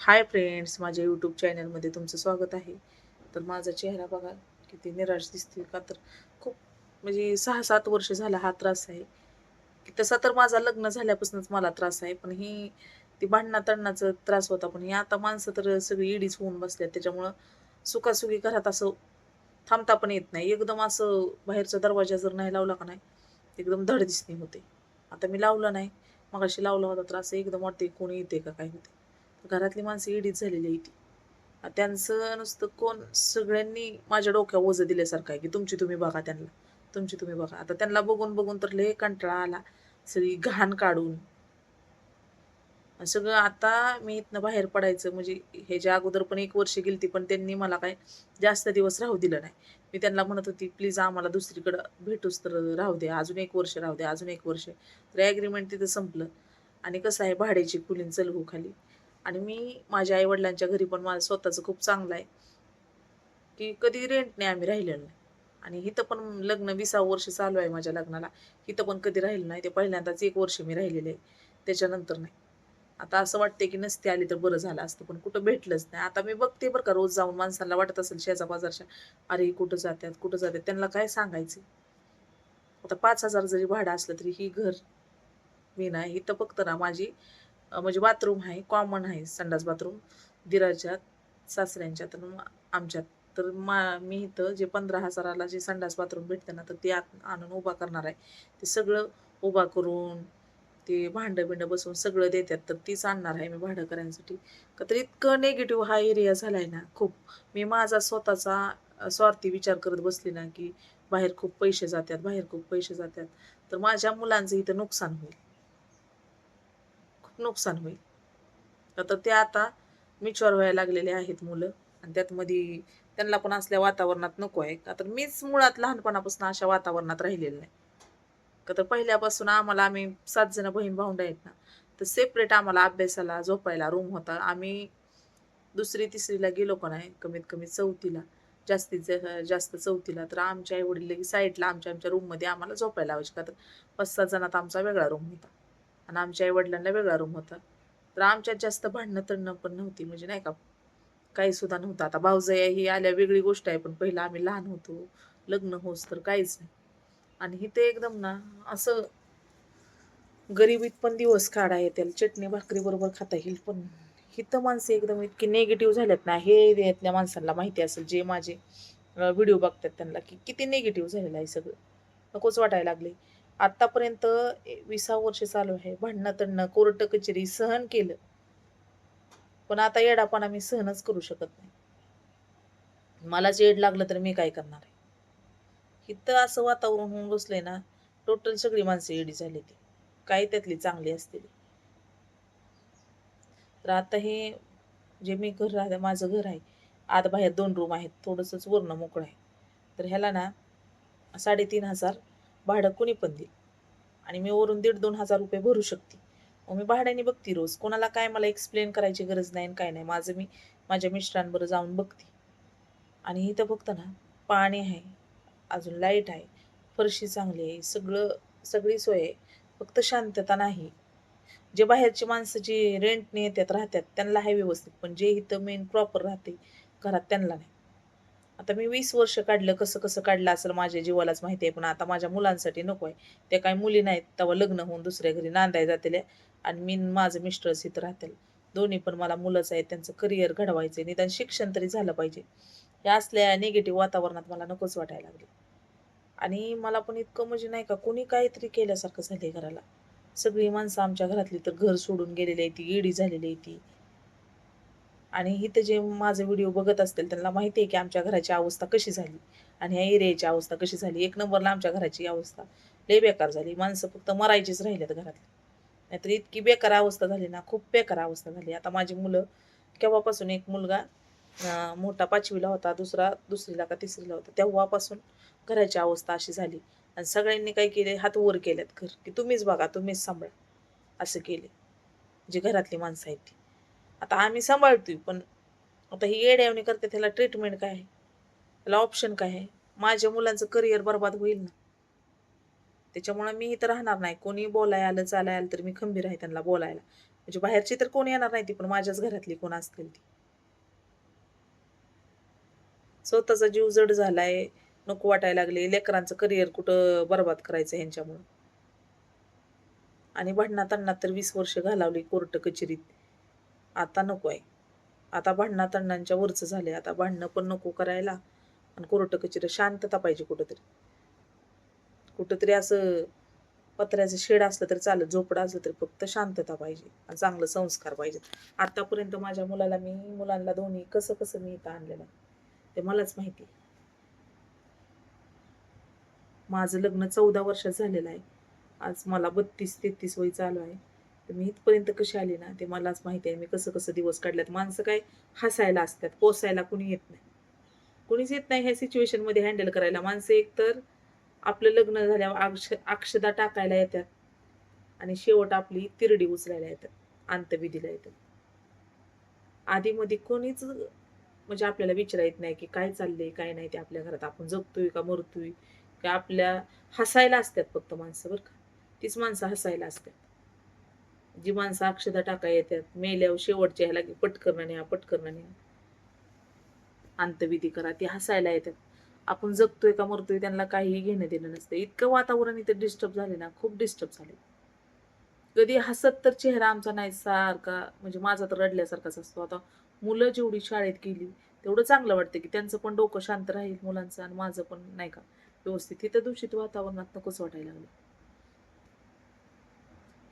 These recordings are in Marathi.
हाय फ्रेंड्स माझ्या यूट्यूब चॅनलमध्ये तुमचं स्वागत आहे. तर माझा चेहरा बघा किती निराश दिसतोय का तर खूप म्हणजे सहा सात वर्ष झाला हा त्रास आहे. की तसा तर माझा लग्न झाल्यापासूनच मला त्रास आहे पण ही ती भांडणा तडणाचा त्रास होता. पण ही आता माणसं तर सगळी इडीच होऊन बसल्या त्याच्यामुळं सुखासुखी घरात असं थांबता पण येत नाही. एकदम असं बाहेरचा दरवाजा जर नाही लावला का नाही एकदम धड दिसणे होते. आता मी लावलं नाही. मगाशी लावला होता त्रास. एकदम वाटते कोणी येते का काय होते घरातली माणसं इडीच झालेली आहे ती. त्यांचं नुसतं कोण सगळ्यांनी माझ्या डोक्या ओझं दिल्यासारखं आहे की तुमची तुम्ही बघा त्यांना तुमची तुम्ही बघा. आता त्यांना बघून बघून तर लय कंटाळा आला. सगळी घाण काढून. सगळं आता मी इथनं बाहेर पडायचं म्हणजे ह्याच्या अगोदर पण एक वर्ष गेलती पण त्यांनी मला काय जास्त दिवस राहू दिलं नाही. मी त्यांना म्हणत होती प्लीज आम्हाला दुसरीकडं भेटूच तर राहू द्या अजून एक वर्ष राहू द्या अजून एक वर्ष. तर ॲग्रीमेंट तिथं संपलं. आणि कसं आहे भाड्याची कुलीन चलवू खाली. आणि मी माझ्या आईवडिलांच्या घरी पण माझं स्वतःचं खूप चांगलं आहे. की कधी रेंटने आम्ही राहिलेलो नाही. आणि इथं पण लग्न विसावं वर्ष चालू आहे माझ्या लग्नाला. इथं पण कधी राहिलं नाही. ते पहिल्यांदाच एक वर्ष मी राहिलेले आहे. त्याच्यानंतर नाही. आता असं वाटते की नसते आली तर बरं झालं असतं पण कुठं भेटलंच नाही. आता मी बघते बरं का रोज जाऊन माणसांना वाटत असेल शेजा बाजारच्या अरे कुठं जातात कुठं जातात त्यांना काय सांगायचं? आता पाच हजार जरी भाडं असलं तरी ही घर मी नाही. इथं फक्त ना माझी म्हणजे बाथरूम आहे कॉमन आहे संडास बाथरूम. दिराच्यात सासऱ्यांच्या तर आमच्यात. तर मा मी इथं जे पंधरा हजाराला जे संडास बाथरूम भेटतं ना तर ते आत आणून उभा करणार आहे. ते सगळं उभा करून ते भांडं बिंडं बसवून सगळं देतात. तर तीच आणणार आहे मी भाडं करायसाठी का तर इतकं नेगेटिव्ह हा एरिया झाला आहे ना खूप. मी माझा स्वतःचा स्वार्थी विचार करत बसली ना की बाहेर खूप पैसे जातात बाहेर खूप पैसे जातात. तर माझ्या मुलांचं इथं नुकसान होईल. नुकसान होईल. तर ते आता मिच्युअर व्हायला लागलेले आहेत मुलं. आणि त्यात मध्ये त्यांना पण असल्या वातावरणात नको आहे. का तर मीच मुळात लहानपणापासून अशा वातावरणात राहिलेलं नाही. का तर पहिल्यापासून आम्हाला आम्ही सात जण बहीण भाऊंड आहेत ना तर सेपरेट आम्हाला अभ्यासाला झोपायला रूम होता. आम्ही दुसरी तिसरीला गेलो का नाही कमीत कमी चौथीला जास्तीत जास्त चौथीला तर आमच्या आई वडील साईडला आमच्या आमच्या रूममध्ये आम्हाला झोपायला लावायचे. का तर पाच सात जणात आमचा वेगळा रूम होता. आणि आमच्या आई वडिलांना वेगळा रूम होता. तर आमच्यात जास्त भांडणं तडणं पण नव्हती. म्हणजे नाही का काही सुद्धा नव्हतं. आता भाऊजया ही आल्या वेगळी गोष्ट आहे. पण पहिलं आम्ही लहान होतो. लग्न होस तर काहीच नाही. आणि इथे एकदम ना असं गरिबीत पण दिवस काढा त्याला चटणी भाकरी बरोबर खाता येईल पण हिथं माणसं एकदम इतकी निगेटिव्ह झाल्यात ना. हे यातल्या माणसांना माहिती असेल. जे माझे व्हिडिओ बघतात त्यांना की किती निगेटिव्ह झालेलं आहे सगळं. नकोच वाटायला लागले आत्तापर्यंत विसा वर्ष चालू आहे. भांडणं तडणं कोर्ट कचेरी सहन केलं. पण आता येडापणा मी सहनच करू शकत नाही. मलाच येड लागलं तर मी काय करणार आहे? इथं असं वातावरण होऊन बसलंय ना टोटल सगळी माणसं येडी झाली ती. काही त्यातली चांगली असतील तर आता हे जे मी घर राहते माझं घर आहे आत बाहेर दोन रूम आहेत थोडंसंच वरणं मोकळं आहे. तर ह्याला ना साडेतीन हजार भाडं कोणी पण देईल. आणि मी वरून दीड दोन हजार रुपये भरू शकते. मग मी भाड्याने बघते रोज. कोणाला काय मला एक्सप्लेन करायची गरज नाही आणि काय नाही. माझं मी माझ्या मिस्टरांबरोबर जाऊन बघते. आणि इथं बघता ना पाणी आहे अजून लाइट आहे फरशी चांगली आहे सगळं सगळी सोय आहे. फक्त शांतता नाही. जे बाहेरची माणसं जे रेंटने येतात राहतात त्यांना आहे व्यवस्थित. पण जे इथं मेन प्रॉपर राहते घरात त्यांना नाही. आता मी वीस वर्ष काढलं कसं कसं काढलं असेल माझ्या जीवालाच माहिती आहे पण आता माझ्या मुलांसाठी नको आहे. त्या काही मुली नाहीत तेव्हा लग्न होऊन दुसऱ्या घरी नांदाय जातील आणि मी माझं मिस्टरच इथं राहतील. दोन्ही पण मला मुलंच आहेत त्यांचं करिअर घडवायचं आहे निदान शिक्षण तरी झालं पाहिजे. या असल्या निगेटिव्ह वातावरणात मला नकोच वाटायला लागले. आणि मला पण इतकं म्हणजे नाही का कोणी काहीतरी केल्यासारखं झाले घराला. सगळी माणसं आमच्या घरातली तर घर सोडून गेलेली आहे ती इडी झालेली आहे ती. आणि इथं जे माझं व्हिडिओ बघत असतील त्यांना माहिती आहे की आमच्या घराची अवस्था कशी झाली. आणि ह्या एरियाची अवस्था कशी झाली. एक नंबरला आमच्या घराची अवस्था लय बेकार झाली. माणसं फक्त मरायचीच राहिल्यात घरात नाहीतर इतकी बेकार अवस्था झाली ना खूप बेकार अवस्था झाली. आता माझी मुलं केव्हापासून एक मुलगा मोठा पाचवीला होता दुसरा दुसरीला का तिसरीला होता तेव्हापासून घराची अवस्था अशी झाली. आणि सगळ्यांनी काय केले? हात वर केल्यात घर. की तुम्हीच बघा तुम्हीच सांभाळा. असं केले. जे घरातली माणसं आहेत ती. आता आम्ही सांभाळतोय पण आता ही येड्यावणी करते त्याला ट्रीटमेंट काय आहे? त्याला ऑप्शन काय आहे? माझ्या मुलांचं करिअर बर्बाद होईल ना? त्याच्यामुळे मी इथं राहणार नाही. कोणी बोलाय आलं चालाय आलं तर मी खंबीर आहे त्यांना बोलायला. म्हणजे बाहेरची तर कोणी येणार नाही ती पण माझ्याच घरातली कोण असतील ती. स्वतःचा जीव जड झालाय नको वाटायला लागले. लेकरांचं करिअर कुठं बर्बाद करायचं ह्यांच्यामुळं? आणि भांडणात तर वीस वर्ष घालावली कोर्ट कचेरीत. आता नको आहे. आता भांडणात अण्णांच्या वरचं झाले आता भांडणं पण नको करायला. आणि कोर्ट कचेरी शांतता पाहिजे कुठंतरी. कुठंतरी असं पत्र्याचं शेड असलं तरी चालत झोपडं असलं तरी फक्त शांतता पाहिजे आणि चांगलं संस्कार पाहिजे. आतापर्यंत माझ्या मुलाला मी मुलांना दोन्ही कसं कसं मी इथं आणलेलं ते मलाच माहिती माझं लग्न चौदा वर्षात झालेलं आहे. आज मला बत्तीस तेहतीस वय चालू आहे. तर मी इथपर्यंत कशी आली ना ते मलाच माहिती आहे. मी कसं कसं दिवस काढल्यात. माणसं काय हसायला असतात पोसायला कुणी येत नाही. कुणीच येत नाही ह्या सिच्युएशनमध्ये हँडल करायला. माणसं एकतर आपलं लग्न झाल्यावर अक्ष अक्षदा टाकायला येतात आणि शेवट आपली तिरडी उचलायला येतात अंतविधीला येतात. आधीमध्ये कोणीच म्हणजे आपल्याला विचारायत नाही की काय चाललंय काय नाही ते आपल्या घरात. आपण जगतोय का मरतोय? का आपल्या हसायला असतात फक्त माणसं बरं का. तीच माणसं हसायला असतात. जी माणसं अक्षदा टाका येतात मेल्यावर शेवटच्या ह्याला की पटकरणं न्या पटकरणं न्या अंतविधी करा ती हसायला येतात आपण जगतोय का मरतोय त्यांना काहीही घेणं देणं नसतं. इतकं वातावरण इथं डिस्टर्ब झाले ना खूप डिस्टर्ब झाले कधी हसत तर चेहरा आमचा नाही सारखा म्हणजे माझा तर रडल्यासारखाच असतो. आता मुलं जेवढी शाळेत गेली तेवढं चांगलं वाटतं की त्यांचं पण डोकं शांत राहील मुलांचं आणि माझं पण नाही का? व्यवस्थित. इथं दूषित वातावरणात नकोच वाटायला लागलं.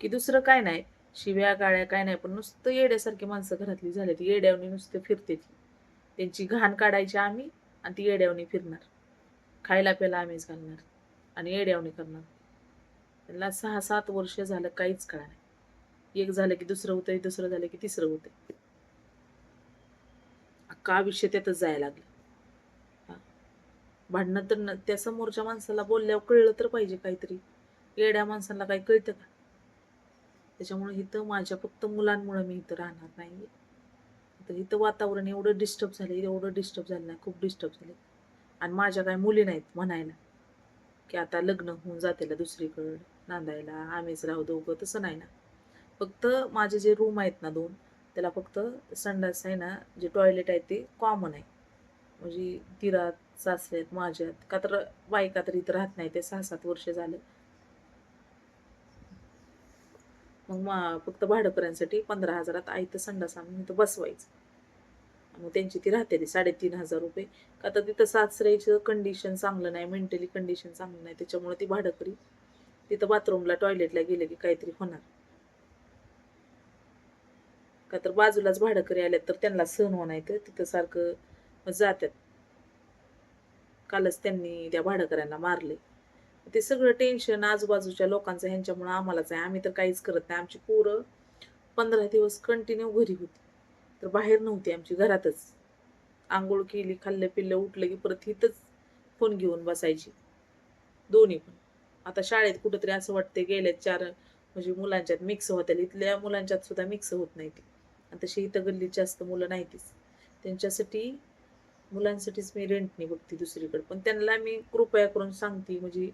की दुसरं काय नाही. शिव्या गाळ्या काय नाही पण नुसतं येड्यासारखी माणसं घरातली झाली ती येड्यावनी नुसतं फिरते ती. त्यांची घाण काढायची आम्ही आणि ती येड्यावनी फिरणार. खायला प्यायला आम्हीच घालणार आणि येड्यावनी करणार. त्यांना सहा सात वर्ष झालं काहीच कळा नाही. एक झालं की दुसरं होतंय दुसरं झालं की तिसरं होतंय. अख्खा आयुष्य त्यातच जायला लागलं. भांडणं तर न- त्या समोरच्या माणसाला बोलल्यावर कळलं तर पाहिजे काहीतरी. येड्या माणसाला काही कळतं का? त्याच्यामुळे इथं माझ्या फक्त मुलांमुळे मी इथं राहणार नाही तर इथं वातावरण एवढं डिस्टर्ब झालं एवढं डिस्टर्ब झालं नाही खूप डिस्टर्ब झाले आणि माझ्या काही मुली नाहीत म्हणायला की आता लग्न होऊन जातेला दुसरीकडं नांदायला आम्हीच राहू दोघं तसं नाही ना. फक्त माझे जे रूम आहेत ना दोन त्याला फक्त संडास आहे ना जे टॉयलेट आहे ते कॉमन आहे. म्हणजे तिरात सासऱ्यात माझ्यात का तर बायका तर इथं राहत नाही ते सहा सात वर्ष झालं. मग मा फक्त भाडकऱ्यांसाठी पंधरा हजारात आयतं संडास आणून इथं बसवायचं. मग त्यांची ती राहते ती साडेतीन हजार रुपये. का तर तिथं सासऱ्याचं कंडिशन चांगलं नाही मेंटली कंडिशन चांगलं नाही त्याच्यामुळे ती भाडकरी तिथं बाथरूमला टॉयलेटला गेले की काहीतरी होणार. का तर बाजूलाच भाडकरी आल्यात तर त्यांना सहन होणार तर तिथं सारखं जात्यात. जातात कालच त्यांनी त्या भाडकऱ्यांना मारले ते सगळं टेन्शन आजूबाजूच्या लोकांचं ह्यांच्यामुळं आम्हालाच आहे. आम्ही तर काहीच करत नाही. आमची पोरं पंधरा दिवस कंटिन्यू घरी होती. तर बाहेर नव्हती आमची घरातच. आंघोळ केली खाल्लं पिल्लं उठलं की परत इथंच फोन घेऊन बसायची. दोन्ही पण. आता शाळेत कुठंतरी असं वाटते गेल्या चार म्हणजे मुलांच्यात मिक्स होत्या इथल्या मुलांच्यात सुद्धा मिक्स होत नाही ती. आणि तशी इथं गल्लीत जास्त मुलं नाहीतीच. त्यांच्यासाठी मुलांसाठीच मी रेंटने बघते दुसरीकडे. पण त्यांना मी कृपया करून सांगते म्हणजे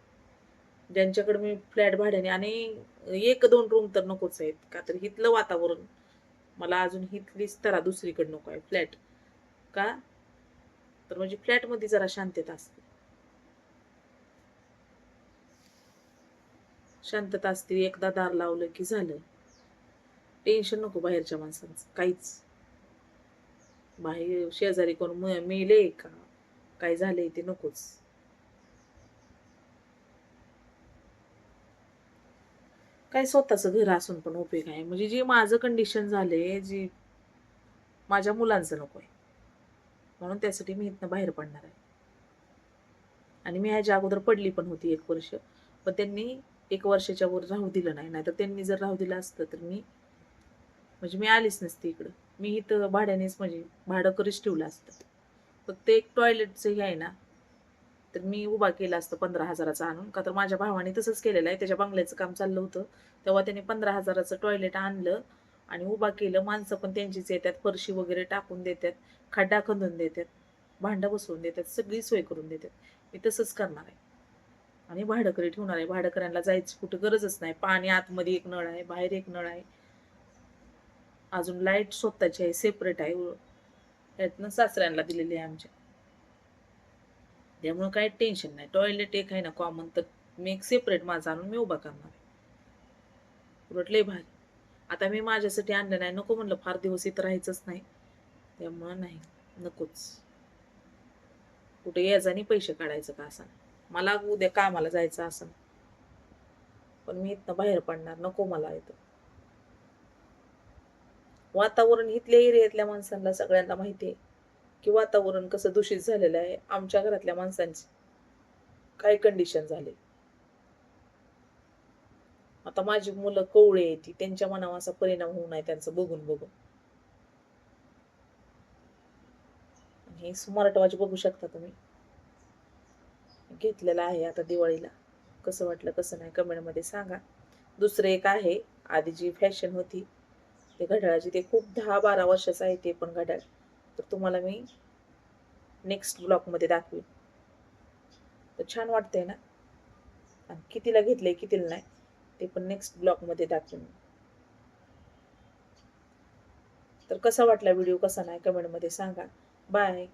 ज्यांच्याकडे मी फ्लॅट भाड्याने आणि एक दोन रूम तर नकोच आहेत. का तर हिथलं वातावरण मला अजून इथलीच तरा दुसरीकडे नको आहे फ्लॅट. का? तर म्हणजे फ्लॅटमध्ये जरा शांतता असते शांतता असते एकदा दार लावलं की झालं. टेन्शन नको बाहेरच्या माणसांचं काहीच. बाहेर शेजारी कोण मेले का? काय झालंय ते नकोच. काय स्वतःचं घर असून पण उपयोग आहे. म्हणजे जे माझं कंडिशन झाले जी माझ्या मुलांचं नको आहे म्हणून त्यासाठी मी इथनं बाहेर पडणार आहे. आणि मी ह्याच्या अगोदर पडली पण होती एक वर्ष. पण त्यांनी एक वर्षाच्या वर राहू दिलं नाही. नाहीतर त्यांनी जर राहू दिलं असतं तर मी म्हणजे मी आलीच नसते इकडं. मी इथं भाड्यानेच म्हणजे भाडं करीच ठेवलं असतं. फक्त एक टॉयलेटचं हे आहे ना तर मी उभा केला असतं पंधरा हजाराचा आणून. का तर माझ्या भावाने तसंच केलेलं आहे. त्याच्या बंगल्याचं काम चाललं होतं. तेव्हा त्याने पंधरा हजाराचं टॉयलेट आणलं आणि उभा केलं. माणसं पण त्यांचीच येतात. फरशी वगैरे टाकून देतात. खड्डा खंदून देतात. भांडं बसवून देतात. सगळी सोय करून देतात. मी तसंच करणार आहे. आणि भाडकरी ठेवणार आहे. भाडकऱ्यांना जायची कुठं गरजच नाही. पाणी आतमध्ये एक नळ आहे. बाहेर एक नळ आहे. अजून लाइट स्वतःची आहे. सेपरेट आहे. यातनं सासऱ्यांना दिलेली आहे आमच्या त्यामुळं काही टेन्शन नाही. टॉयलेट एक आहे ना कॉमन तर मी एक सेपरेट माझा आणून मी उभा करणार उलट लय भारी. आता मी माझ्यासाठी आणलं नाही नको म्हणलं फार दिवस इथं राहायचंच नाही. त्यामुळं नाही नकोच. कुठे यायचं पैसे काढायचं का असं? मला उद्या कामाला जायचं असं. पण मी इथनं बाहेर पडणार नको मला इथं. वातावरण इथल्या एरियातल्या माणसांना सगळ्यांना माहिती आहे की वातावरण कसं दूषित झालेलं आहे आमच्या घरातल्या माणसांची काय कंडिशन झाले? आता माझी मुलं कवळे येते त्यांच्या मनावर असा परिणाम होऊ नये त्यांचं बघून बघून. हे स्मार्ट वॉच बघू शकता तुम्ही. घेतलेलं आहे आता दिवाळीला. कसं वाटलं कसं नाही कमेंटमध्ये सांगा. दुसरं एक आहे आधी जी फॅशन होती ते घड्याळाची ते खूप दहा बारा वर्षाचं आहे ते पण घड्याळ. तर तुम्हाला मी नेक्स्ट ब्लॉकमध्ये दाखवेन. तर छान वाटतंय ना? आणि कितीला घेतलंय कितीला नाही ते पण नेक्स्ट ब्लॉकमध्ये दाखवेन. तर कसा वाटला व्हिडिओ कसा नाही कमेंटमध्ये सांगा. बाय